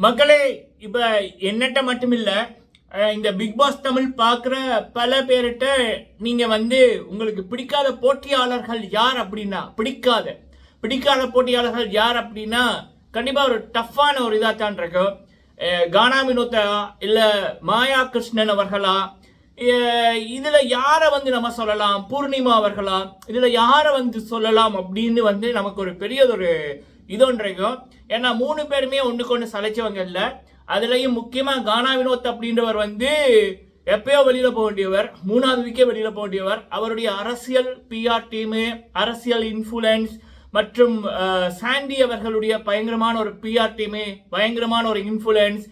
மக்களே இப்போ என்னட்ட மட்டும் இல்லை இந்த பிக் பாஸ் தமிழ் பார்க்குற பல பேர்கிட்ட நீங்கள் வந்து உங்களுக்கு பிடிக்காத போட்டியாளர்கள் யார் அப்படின்னா பிடிக்காத பிடிக்காத போட்டியாளர்கள் யார் அப்படின்னா கண்டிப்பாக ஒரு டஃப்பான ஒரு இதாக தான் இருக்கும் கானா வினோத்தா இல்லை மாயா கிருஷ்ணன் அவர்களா? இதில் யாரை வந்து நம்ம சொல்லலாம்? பூர்ணிமா அவர்களா? இதில் யாரை வந்து சொல்லலாம் அப்படின்னு வந்து நமக்கு ஒரு பெரியதொரு இது ஏன்னா மூணு பேருமே ஒன்றுக்கு ஒன்று சலைச்சவங்க இல்லை. அதுலேயும் முக்கியமாக கானா வினோத் அப்படின்றவர் வந்து எப்பயோ வெளியில் போக வேண்டியவர் மூணாவது வீக்கே வெளியில் போக வேண்டியவர். அவருடைய அரசியல் பிஆர் டீமு அரசியல் இன்ஃப்ளூயன்ஸ் மற்றும் சாண்டி அவர்களுடைய பயங்கரமான ஒரு பிஆர் டீமு பயங்கரமான ஒரு இன்ஃப்ளூயன்ஸ்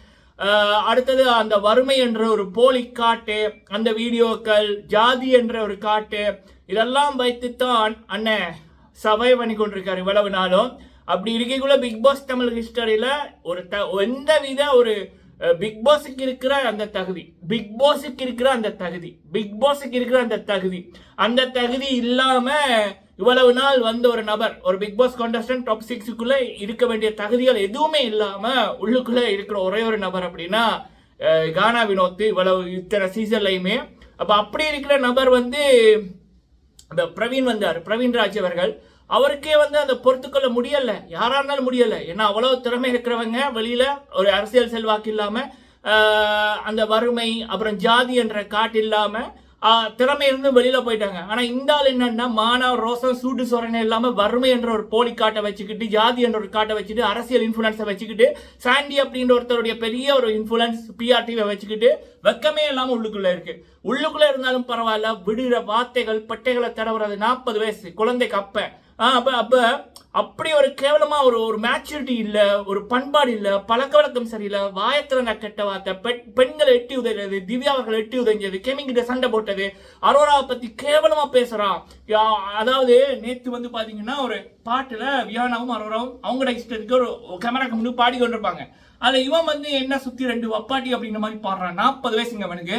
அடுத்தது அந்த வறுமை என்ற ஒரு போலி காட்டு அந்த வீடியோக்கள் ஜாதி என்ற ஒரு காட்டு இதெல்லாம் வைத்துத்தான் அண்ணன் சபை பண்ணி கொண்டிருக்காரு இவ்வளவு நாளும். அப்படி இருக்கக்குள்ள பிக் பாஸ் தமிழ் ஹிஸ்டரியில ஒரு த எந்த வித ஒரு பிக் பாஸுக்கு இருக்கிற அந்த தகுதி. பிக் பாஸுக்கு இருக்கிற அந்த தகுதி. பிக் பாஸுக்கு இருக்கிற அந்த தகுதி. அந்த தகுதி இல்லாம இவ்வளவு நாள் வந்த ஒரு நபர் ஒரு பிக் பாஸ் கான்டெஸ்டன்ட் டாப் சிக்ஸுக்குள்ள இருக்க வேண்டிய தகுதிகள் எதுவுமே இல்லாம உள்ளுக்குள்ள இருக்கிற ஒரே ஒரு நபர் அப்படின்னா கானா வினோத் இவ்வளவு இத்தனை சீசன்லையுமே அப்ப அப்படி இருக்கிற நபர் வந்து இந்த பிரவீன் வந்தார். பிரவீன் ராஜ் அவர்கள் அவருக்கே வந்து அந்த பொறுத்துக்கொள்ள முடியலை. யாரா இருந்தாலும் முடியலை. ஏன்னா அவ்வளோ திறமை இருக்கிறவங்க வெளியில் ஒரு அரசியல் செல்வாக்கு இல்லாமல் அந்த வறுமை அப்புறம் ஜாதி என்ற காட்டு இல்லாமல் திறமை இருந்து வெளியில் போயிட்டாங்க. ஆனால் இந்த ஆள் என்னன்னா மானா ரோசம் சூடு சொரணை இல்லாமல் வறுமை என்ற ஒரு போலி காட்டை வச்சுக்கிட்டு ஜாதி என்ற ஒரு காட்டை வச்சுட்டு அரசியல் இன்ஃபுளுன்ஸை வச்சுக்கிட்டு சாண்டி அப்படின்ற ஒருத்தருடைய பெரிய ஒரு இன்ஃபுளுன்ஸ் பிஆர்டிவை வச்சுக்கிட்டு வெக்கமே இல்லாமல் உள்ளுக்குள்ளே இருக்கு. உள்ளுக்குள்ளே இருந்தாலும் பரவாயில்ல விடுகிற வார்த்தைகள் பட்டைகளை தடவுறது நாற்பது வயசு குழந்தைக்கு அப்போ. அப்போ அப்போ அப்படி ஒரு கேவலமாக ஒரு ஒரு மேச்சூரிட்டி இல்லை ஒரு பண்பாடு இல்லை பழக்க வழக்கம் சரியில்லை நான் கெட்ட வார்த்தை பெண் பெண்களை எட்டி உதைறது திவ்யா அவர்கள் எட்டி உதைஞ்சது கெமிங்கிட்ட சண்டை போட்டது அரோராவை பற்றி கேவலமாக பேசுகிறான் அதாவது நேற்று வந்து பார்த்தீங்கன்னா ஒரு பாட்டில் வியானாவும் அரோராவும் அவங்களோட இஷ்டத்துக்கு ஒரு கேமராக்கு முன்னு பாடி கொண்டிருப்பாங்க. அதில் இவன் வந்து என்ன சுற்றி ரெண்டு வப்பாட்டி அப்படின்ற மாதிரி பாடுறான். நாற்பது வயசுங்க அவனுக்கு.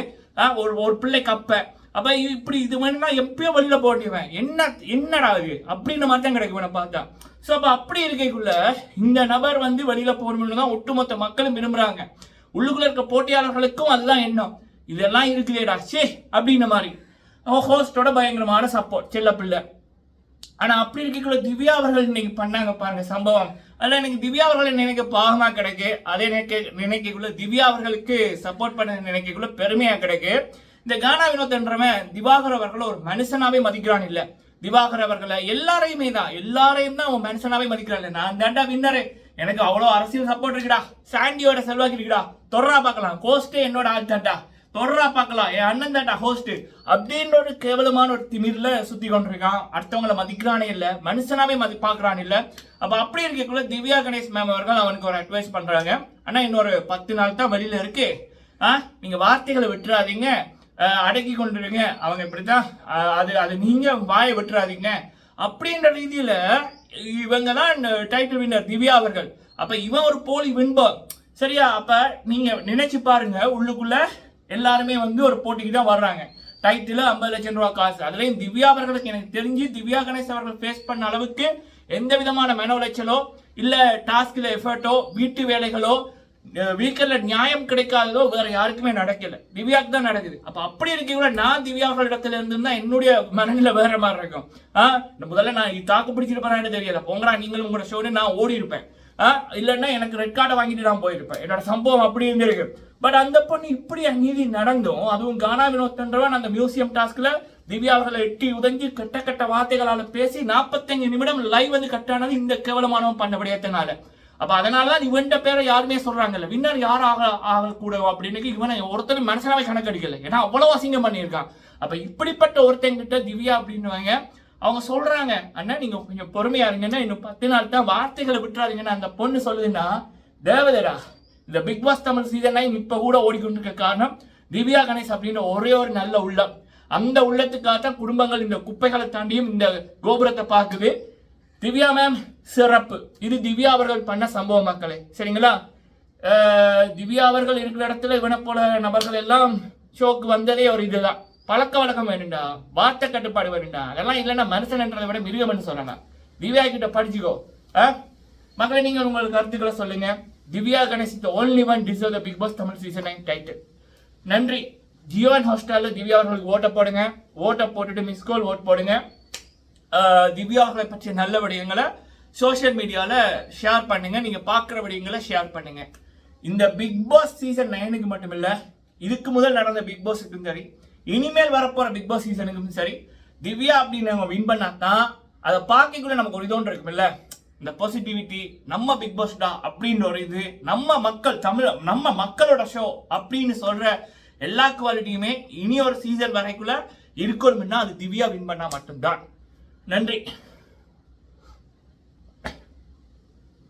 ஒரு ஒரு பிள்ளை கப்ப. அப்போ இப்படி இது வேணும்னா எப்பயோ வெளியில போட்டிருவேன். என்ன என்னடா இது? அப்படின்ற மாதிரி தான் கிடைக்கும் நான் பார்த்தா. ஸோ அப்போ அப்படி இருக்கைக்குள்ள இந்த நபர் வந்து வழியில் போகணும்னு தான் ஒட்டுமொத்த மக்களும் விரும்புகிறாங்க உள்ளுக்குள்ள இருக்க போட்டியாளர்களுக்கும் அதுதான் எண்ணம். இதெல்லாம் இருக்குதேடா சே அப்படின்ற மாதிரி ஹோஸ்டோட பயங்கரமான சப்போர்ட் செல்ல பிள்ளை. ஆனால் அப்படி இருக்கக்குள்ள திவ்யா அவர்கள் இன்னைக்கு பண்ணாங்க பாருங்க சம்பவம். அதில் எனக்கு திவ்யா அவர்களை நினைக்க பாகமாக கிடைக்கு. அதே நினைக்க நினைக்கக்குள்ள திவ்யா அவர்களுக்கு சப்போர்ட் பண்ண நினைக்கக்குள்ள பெருமையாக கிடைக்கு. இந்த கானா வினோத்ன்றவன் திவாகர் அவர்களை ஒரு மனுஷனாவே மதிக்கிறான் இல்ல. திவாகர் அவர்களை எல்லாரையுமே தான் எல்லாரையும் தான் அவன் மனுஷனாவே மதிக்கிறான் இல்லை. நான் தாண்டா வின்னரு எனக்கு அவ்வளோ அரசியல் சப்போர்ட் இருக்குடா. சாண்டியோட செல்வாக்கு இருக்குடா. தொடரா பார்க்கலாம். கோஸ்டே என்னோட ஆள் தாண்டா. தொடரா பார்க்கலாம். என் அண்ணன் தாண்டா ஹோஸ்ட் அப்படின்ற ஒரு கேவலமான ஒரு திமிர்ல சுத்தி கொண்டிருக்கான். அடுத்தவங்களை மதிக்கிறானே இல்லை. மனுஷனாவே மதி பார்க்கறான் இல்லை. அப்போ அப்படி இருக்கக்குள்ள திவ்யா கணேஷ் மேம் அவர்கள் அவனுக்கு ஒரு அட்வைஸ் பண்றாங்க. ஆனால் இன்னொரு பத்து நாள் தான் வெளியில இருக்கு. ஆ? நீங்க வார்த்தைகளை விட்டுறாதீங்க. அடக்கி கொண்டுருங்க. அவங்க இப்படித்தான் அது அது நீங்க வாயை விட்டுறாதீங்க. அப்படின்ற ரீதியில இவங்க தான் டைட்டில் வின்னர் திவ்யா அவர்கள். அப்ப இவன் ஒரு போலி வின்பர் சரியா? அப்ப நீங்க நினைச்சு பாருங்க உள்ளுக்குள்ள எல்லாருமே வந்து ஒரு போட்டிக்கு தான் வர்றாங்க. டைட்டில் ஐம்பது லட்சம் ரூபா காசு. அதுலேயும் திவ்யா அவர்களுக்கு எனக்கு தெரிஞ்சு திவ்யா கணேஷ் அவர்கள் ஃபேஸ் பண்ண அளவுக்கு எந்த விதமான மன உளைச்சலோ இல்லை டாஸ்கில் எஃபர்ட்டோ வீட்டு வேலைகளோ வீக்கெண்ட்ல நியாயம் கிடைக்காததோ வேற யாருக்குமே நடக்கல. திவ்யாக்கு தான் நடக்குது. அப்ப அப்படி இருக்க கூட நான் திவ்யாக்கள் இடத்துல இருந்திருந்தா என்னுடைய மனநில வேற மாதிரி இருக்கும். ஆ? முதல்ல நான் தாக்கு பிடிச்சிருப்பேன்னு தெரியல. போங்கடா நீங்களும் உங்களோட ஷோனு நான் ஓடி இருப்பேன். ஆ? இல்லைன்னா எனக்கு ரெட் கார்டை வாங்கிட்டு நான் போயிருப்பேன். என்னோட சம்பவம் அப்படி இருந்திருக்கு. பட் அந்த பொண்ணு இப்படி அநீதி நடந்தும் அதுவும் கானா வினோத்ன்றவன் அந்த மியூசியம் டாஸ்க்ல திவ்யா அவர்களை எட்டி உதஞ்சி கெட்ட கெட்ட வார்த்தைகளால் பேசி 45 நிமிடம் லைவ் வந்து கட்டானது இந்த கேவலமானவன் பண்ண விடயத்தினால. அப்ப அதனாலதான் இவன்ட பேரை யாருமே சொல்றாங்கல்ல? வின்னர் யார் ஆக ஆகக்கூடாது அப்படின்னு இவனை ஒருத்தரும் மனுஷனாவே கணக்கெடுக்கல. ஏன்னா அவ்வளவு அசிங்கம் பண்ணியிருக்கான். அப்ப இப்படிப்பட்ட ஒருத்தங்கிட்ட திவ்யா அப்படின்னுவாங்க. அவங்க சொல்றாங்க அண்ணா நீங்க கொஞ்சம் பொறுமையா இருங்கன்னா இன்னும் பத்து நாள் தான் வார்த்தைகளை விட்டுறாதீங்கன்னா அந்த பொண்ணு சொல்லுதுன்னா தேவதரா இந்த Bigg Boss Tamil season nine இப்ப கூட ஓடிக்கொண்டிருக்க காரணம் திவ்யா கணேஷ் அப்படின்ற ஒரே ஒரு நல்ல உள்ளம். அந்த உள்ளத்துக்காக தான் குடும்பங்கள் இந்த குப்பைகளை தாண்டியும் இந்த கோபுரத்தை பார்க்குது திவ்யா மேம் சிறப்பு. இது திவ்யா அவர்கள் பண்ண சம்பவம் மக்களே. சரிங்களா? திவ்யா அவர்கள் இருக்கிற இடத்துல இவனை போல நபர்கள் எல்லாம் ஷோக்கு வந்ததே ஒரு இதுதான். பழக்க வழக்கம் வேணும்டா. வார்த்தை கட்டுப்பாடு வேணும்டா. அதெல்லாம் இல்லைன்னா மனுஷன்ன்றதை விட மிருகம்னு சொல்லலாம். திவ்யா கிட்ட படிச்சுக்கோ. ஆ? நீங்கள் உங்கள் கருத்துக்களை சொல்லுங்க. Divya Ganesh the only one deserve the Bigg Boss Tamil season nine title நன்றி. ஜியோன் ஹாஸ்டலில் திவ்யா அவர்களுக்கு ஓட்டை போடுங்க. ஓட்டை போட்டுட்டு மிஸ் கால் ஓட் போடுங்க. ஆஹ் பற்றிய நல்ல விடயங்களை சோஷியல் மீடியாவில் ஷேர் பண்ணுங்க. நீங்கள் பார்க்குற விடயங்களை ஷேர் பண்ணுங்க. இந்த பிக் பாஸ் சீசன் நைனுக்கு மட்டும் இல்லை இதுக்கு முதல் நடந்த பிக் பாஸுக்கும் சரி இனிமேல் வரப்போகிற பிக் பாஸ் சீசனுக்கும் சரி திவ்யா அப்படின்னு நம்ம வின் பண்ணாதான் அதை பார்க்கக்குள்ள நமக்கு ஒரு இதோன்று இருக்குமில்ல? இந்த பாசிட்டிவிட்டி நம்ம பிக் பாஸ்டா தான் ஒரு இது நம்ம மக்கள் தமிழ் நம்ம மக்களோட ஷோ அப்படின்னு சொல்ற எல்லா குவாலிட்டியுமே இனி ஒரு சீசன் வரைக்குள்ள இருக்கணும்னா அது திவ்யா வின் பண்ணா மட்டும்தான். நன்றி.